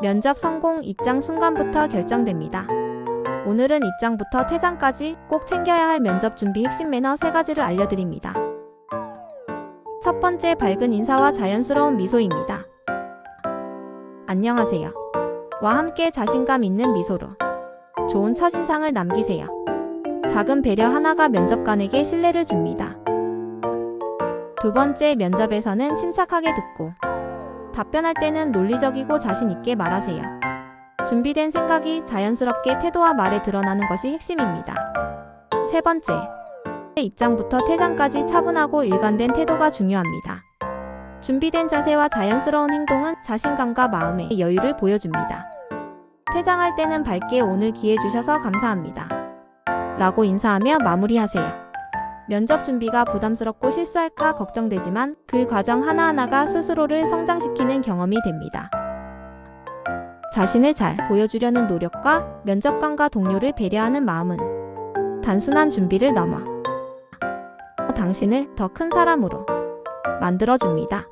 면접 성공 입장 순간부터 결정됩니다. 오늘은 입장부터 퇴장까지 꼭 챙겨야 할 면접 준비 핵심 매너 세 가지를 알려드립니다. 첫 번째 밝은 인사와 자연스러운 미소입니다. 안녕하세요. 와 함께 자신감 있는 미소로 좋은 첫인상을 남기세요. 작은 배려 하나가 면접관에게 신뢰를 줍니다. 두 번째 면접에서는 침착하게 듣고 답변할 때는 논리적이고 자신 있게 말하세요. 준비된 생각이 자연스럽게 태도와 말에 드러나는 것이 핵심입니다. 세 번째, 입장부터 퇴장까지 차분하고 일관된 태도가 중요합니다. 준비된 자세와 자연스러운 행동은 자신감과 마음의 여유를 보여줍니다. 퇴장할 때는 밝게 오늘 기회 주셔서 감사합니다. 라고 인사하며 마무리하세요. 면접 준비가 부담스럽고 실수할까 걱정되지만 그 과정 하나하나가 스스로를 성장시키는 경험이 됩니다. 자신을 잘 보여주려는 노력과 면접관과 동료를 배려하는 마음은 단순한 준비를 넘어 당신을 더 큰 사람으로 만들어줍니다.